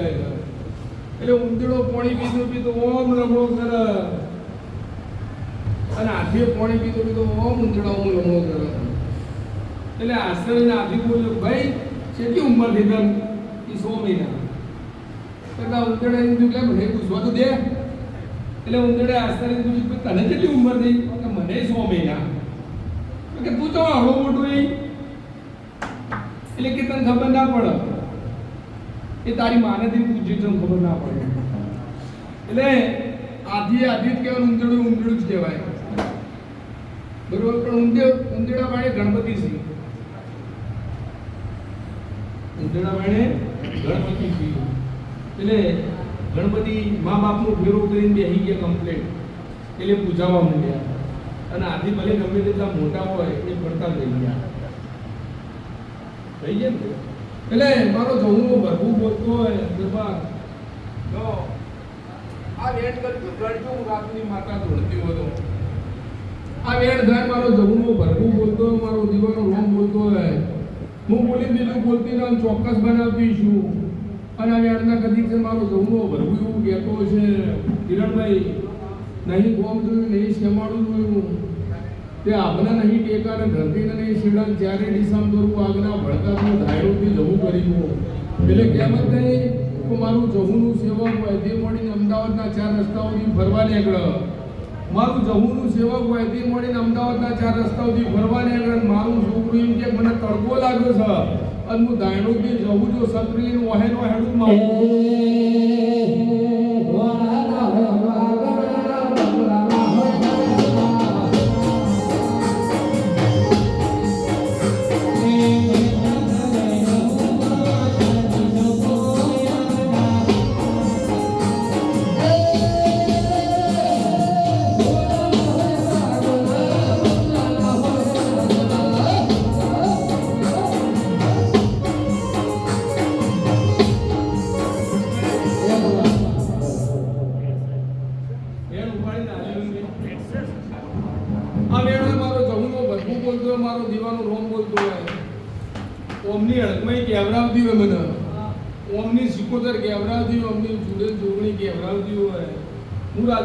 જાય એટલે ઊંધડો પાણી પીધું પીધું ઓમ લમણો કર અને આથી પાણી પીધું પીધું ઓમ ઊંધડો ઓમ લમણો કર એટલે આશ્રય હાથી બોલ્યો ભાઈ કેટલી ઉંમર થઈ એ સો મહિના. કરતા ઊંધડે એમ કે મને પૂછવા તો દે. એટલે ઊંધડે આશ્રય પૂછ્યું તને કેટલી ઉંમર થઈ? કે મને સો મહિના. કે તું તો હળો મોટું એટલે કે તને ખબર ના પડે. એ તારી માનેથી પૂછી છે ખબર ના પડે. એટલે આધી આધી જ કહેવાય ઊંધડું ઊંધડું જ કહેવાય. બરોબર, પણ ઊંધે ઉંદરડા વાળે ગણપતિ સિંહ ઉંદરડા વાળે ગણપતિ સિંહ એટલે ગણપતિ મા બાપનો ફેરો કરીને બેસી ગયા કમ્પ્લેટ એટલે પૂજાવા માંડ્યા અને આથી ભલે ગમે તેટલા મોટા હોય, એ પડતા થઈ ગયા. થઈ ગયા ને? એટલે મારો જમવો ભરવું બોલતો હોય દરબાર. જો આ વેટ કરતું ગણતું હું રાતની માતા દોડતી હતો આ વેટ થાય મારો જમવો ભરવું બોલતો હોય મારો દીવાનો રોમ બોલતો હોય. હું બોલી બીજું બોલતી ના ચોક્કસ બનાવતી છું. અને આ વેટના કદી છે મારો જમવો ભરવું એવું કહેતો છે. કિરણભાઈ નહીં ગોમ જોયું નહીં શેમાડું જોયું. તે આપના નહીં ટેકા ને ધરતીને નહીં શીડા ત્યારે દિશામ દોરું આગના ભડકાનું ધાયરોથી જવું કર્યું એટલે કેમ જ નહીં? મારું જહુનું સેવક હોય તે મળીને અમદાવાદના ચાર રસ્તાઓથી ફરવા નીકળે. મારું જહુનું સેવક હોય તે મળીને અમદાવાદના ચાર રસ્તાઓથી ફરવા નીકળે મારું છોકરું એમ કે મને તડકો લાગ્યો છે. અને હું દાયણોથી જવું જો સત્રીનું વહેનો હેડું મારું.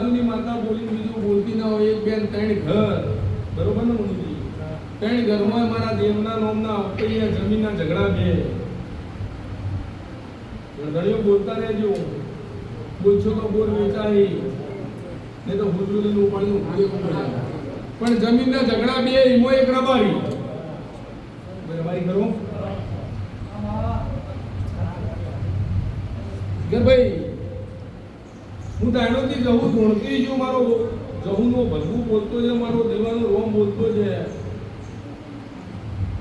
હું માતા બોલીને બીજું બોલતી ના હોય એક બેન ત્રણ ઘર. બરોબર ને મનુજી? ત્રણ ઘરમાં મારા દેવના નોમના અપૈયા જમીનના ઝઘડા બે. ગણગણીઓ બોલતા રહેજો. બોલશો તો બોલ વેચાઈ નહીં તો હુજુરીનું ઉપાડીને ઉપાડી. પણ જમીનના ઝઘડા બે ઈમો એક રબારી. રબારી કરો. કે ભાઈ હું દાયણોથી જવું ધોણતી છું, મારો જવુંનો ભજવું બોલતો છે, મારો દેવાનો રોમ બોલતો છે.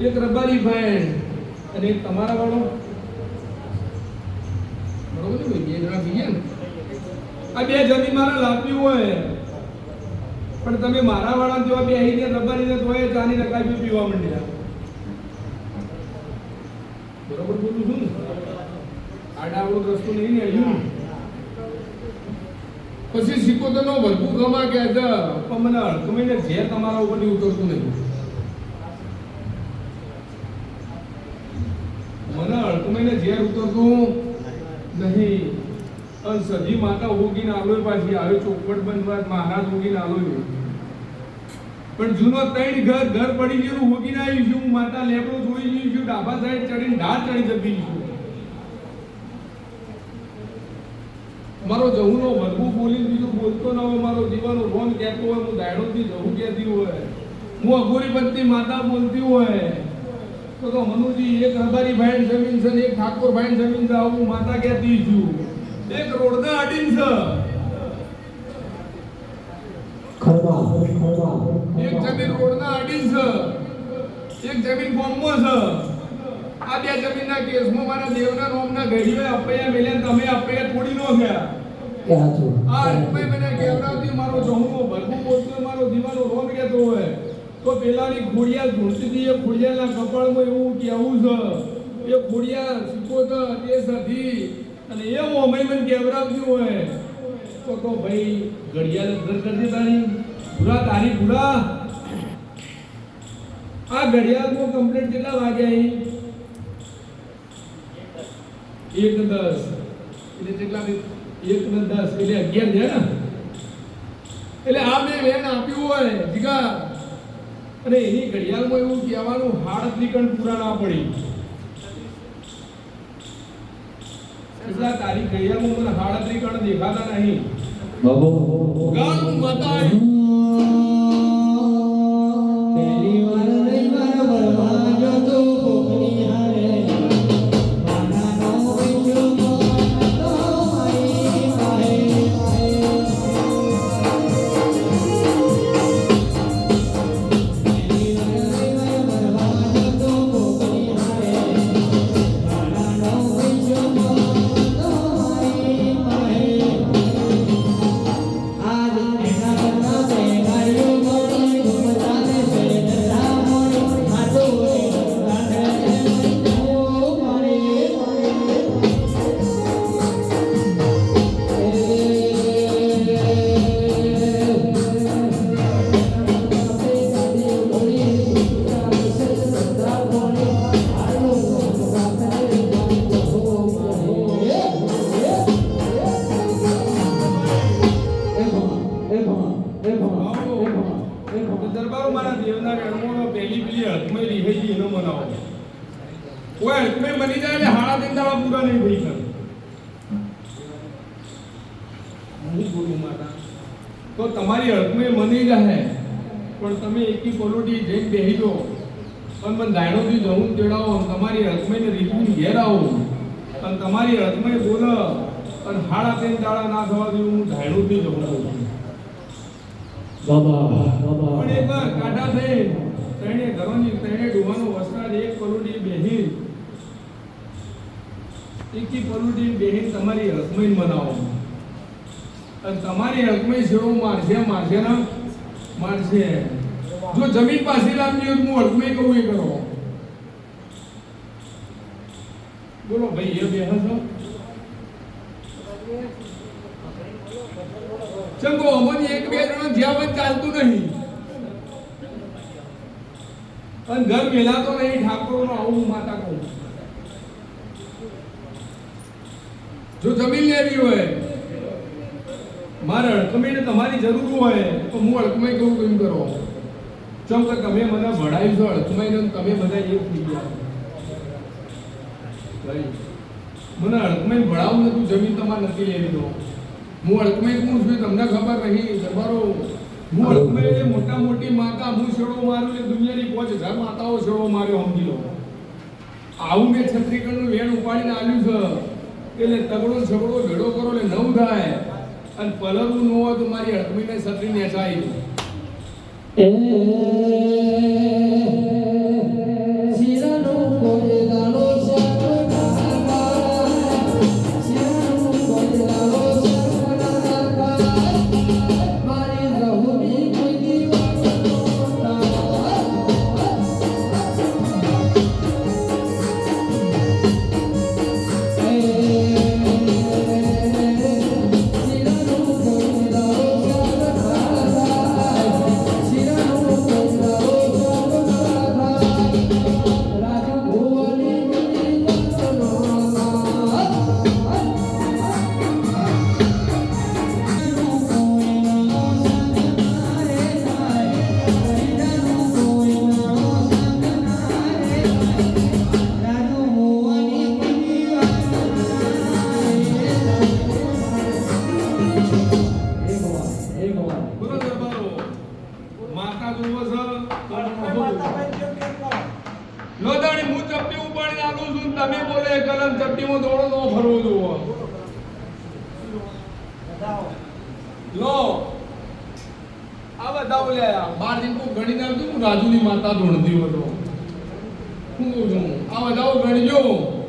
એક રબારી ભાઈ અને એક તમારા વાળો. બરોબર ને બે જણા બીજા ને? આ બે જમી મારા લાપી હોય. પણ તમે મારા વાળા જેવા બે આવીને રબારીને તોય ચાની રકાબી પીવા માંડ્યા. બરોબર બોલું છું ને? આડાવડો રસ્તો નહીં ને આવ્યું પછી સિકોતરનો ભરપૂર ગમા કે છે? પણ મને અડકમીને ઝેર તમારા ઉપરથી ઉતરતું નહીં. મને અડકમીને ઝેર ઉતરતું નહીં. અને સજી માતા ઉગીને આલોય પાછી આવે, ચોખવટ બનવા મહારાજ ઉગીને આલોય પણ જૂનો ત્રણ ઘર ઘર પડી ગયેલું ઉગીને આવી છું માતા લેબડો જોઈ ગયું છું ડાબા સાઈડ ચડીને ઢાળ ચડી જતી છું મારો જહુનો મજબૂત બોલી બીજું બોલતો ન હોય મારો દીવાનો રોન કહેતો હોય હું દાયડોથી જવું કહેતી હોય હું અઘોરી પત્ની માતા બોલતી હોય. તો તો મનુજી એક રબારી ભાઈ જમીન છે ને એક ઠાકોર ભાઈ જમીન છે આવું માતા કહેતી છું. એક રોડના અડીન છે. એક જમીન રોડના અડીન છે. એક જમીન બોમ્બો છે. આ બે જમીનના કેસમાં મારા દેવના નોમના ઘડીઓએ અપૈયા મેલ્યા તમે અપૈયા થોડી નો ગયા હાચું. આ રૂપિયા મને કેવડાવતી મારો જહુનો ભરપૂર બોલતો મારો દીવાનો રોમ કહેતો હોય. તો પેલાની ધૂળતી હતી એ ખોડિયાલના કપાળમાં એવું કહેવું છે. એ ખોડિયાલ સિકોતર એ સધી અને એ મોમાઈ મને કેવડાવતી હોય. તો તો ભાઈ ઘડિયાળ ઘર કરી દે તારી. પૂરા તારી પૂરા આ ઘડિયાળમાં કમ્પ્લીટ કેટલા વાગ્યા અહીં? એક ને દસ. એટલે કેટલા એક ને દસ. એટલે અગિયાર છે ને? એટલે આ બે વેણ આપ્યું હોય જીગા અને એની ઘડિયાળમાં એવું કહેવાનું હાડ ત્રિકણ પૂરા ના પડી. એટલા તારી ઘડિયાળમાં મને હાડ ત્રિકણ દેખાતા નહીં. બાબુ. ગાળું બતાય ઓય હથમાં બની જાય એટલે હાડા દિન દાડા પૂરા નહીં થઈ શકે. હું બોલું માતા? તો તમારી હળકમાં મની જાય પણ તમે એકી પલોટી જઈને બેહી દો પણ મને દાયણોથી જવું ચડાવો તમારી હળકમાં રીતની ઘેર આવો. અને તમારી હળકમાં બોલ અને હાડા ત્રણ દાડા ના થવા દેવું હું દાયણોથી જવું છું. બાબા બાબા. પણ એકવાર કાઢા થઈ તેણે ઘરોની ત્રણે ડોહાનો વસરાજ એક પલોટી બેહી એકી પલોટી બેહીને તમારી હકમઈ મનાવો. અને તમારી હકમઈ જેવો મારશે મારશે ના મારશે જો જમીન પાસે લાવવી હોય હું હકમઈ કહું એ કરો. બોલો ભાઈ, એ બેહ છો? ચંગો, અમોની એક બે જણ જ્યાં પણ ચાલતું નહીં. અને ઘર મેલાતો નહીં, ઠાકોરનો આવું માતા કહું. જો જમીન લેવી હોય, મારે અડકમીને તમારી જરૂર હોય, તો હું અડકમાઈ કહું કેમ કરો? ચમ કે તમે મને ભણાવી છો અડકમાઈને તમે બધા એક થઈ ગયા. મને અડકમાઈ ભણાવું નતું જમીન તમારે નથી લેવી તો. હું અડકમાઈ કહું છું તમને ખબર નહીં, તમારો હું અડકમાઈ મોટા મોટી માતા, હું છેડો મારું દુનિયાની પાંચ હજાર માતાઓ છેડો માર્યો સમજી લો. આવું મેં છત્રીકરણનું વેણ ઉપાડીને આવ્યું છે. એટલે તગડો છગડો ભેડો કરો એટલે નવ થાય. અને પલરવું ન હોય તો મારી અડકમીને છત્રી નેચાઈ માતા ધૂણતી હતો શું કહું છું આ બધાઓ ગણજો.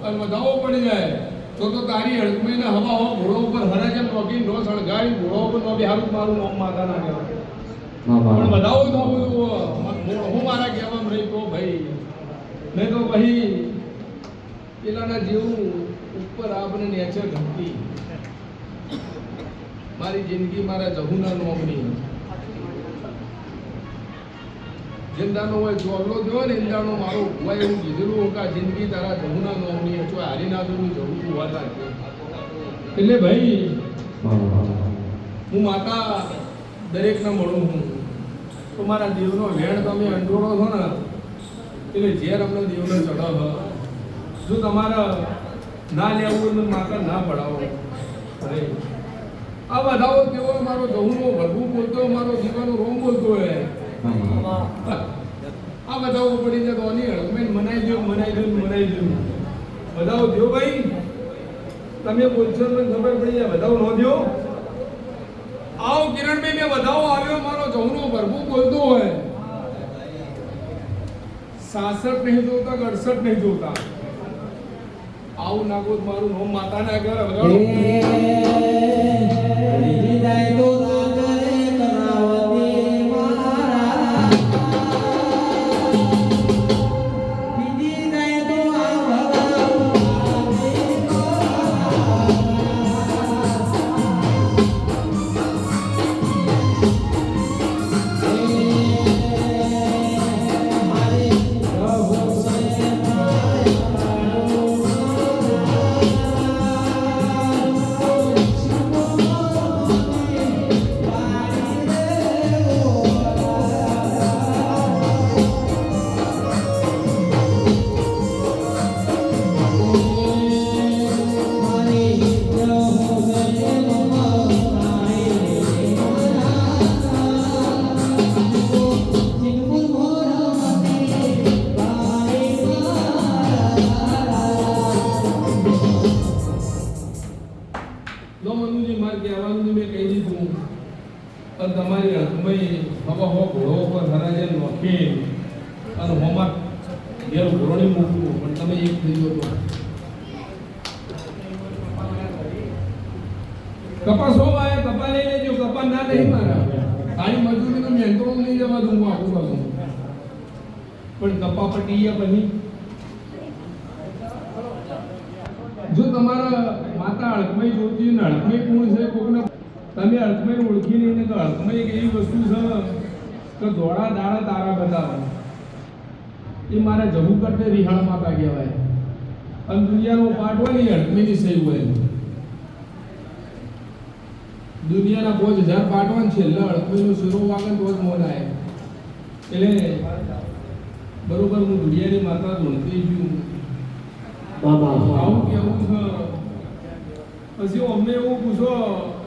અને બધાઓ પડી જાય. તો તો તારી હડકમે ને હવા હવા ઘોડો ઉપર હરે જેમ રોકી નો સળગાડી ઘોડો ઉપર નો બિહારું મારું નામ માતા ના કહેવાય. પણ બધાઓ થવું હું મારા કહેવામાં રહી તો ભાઈ. નહીં તો ભાઈ પેલાના જેવું ઉપર આપણે નેચર ઘટતી. મારી જિંદગી મારા જહુના નોમની જિંદાનો હોય ચોરલો થયો ને ઇંદાનો મારો ભુવાએ એવું કીધેલું કે જિંદગી તારા જમુના નોમની છો. હારી જવું છું વાત એટલે ભાઈ, હું માતા દરેકને મળું છું. તો મારા દેવનો વેણ તમે અંડોળો છો ને, એટલે ઝેર અમને દેવને ચડાવ જો તમારે ના લેવું હોય તો માતા ના પડાવો. અરે, આ બધાઓ કેવો મારો જવું ભરવું બોલતો મારો જીવાનો રોમ બોલતો હોય. આ બધા પડી જાય તો આની હળકમેન મનાઈ દો મનાઈ દો મનાઈ દો બધાઓ જો ભાઈ? તમે બોલશો તો ખબર પડી જાય. બધા નો દો આવો કિરણભાઈ મેં બધાઓ આવ્યો મારો જવનો ભરભું બોલતો હોય. સાસઠ નહીં જોતા અડસઠ નહીં જોતા? આવું નાગો મારું નોમ માતાના ઘર તો કપાસ હો આયા કપા લઈ લેજો કપા ના નહીં મારા. તારી મેં મેંતો નહીં જવા દઉં, હું આખું બાજુ પણ કપા પટી ગયા પછી? જો તમારા માતા અળકમય જોતી ને અળકમય કોણ છે, કોકને તમે અળકમય ઓળખી નહીં તો અર્થમય એક એવી વસ્તુ છે કે દોડા દાડા તારા બધા એ મારા જવું કરતે રિહાળ માતા કહેવાય અને દુનિયાનો પાઠ હોય ને અળકમયની સહી હોય. દુનિયાના પાંચ હજાર પાઠ છે ને છેલ્લે અળકમયનો શીરો વાગે ને તો જ મોન આવે એટલે બરોબર હું દુનિયાની માતા ધૂણતી છું. આવું કેવું છે? પછી અમને એવું પૂછો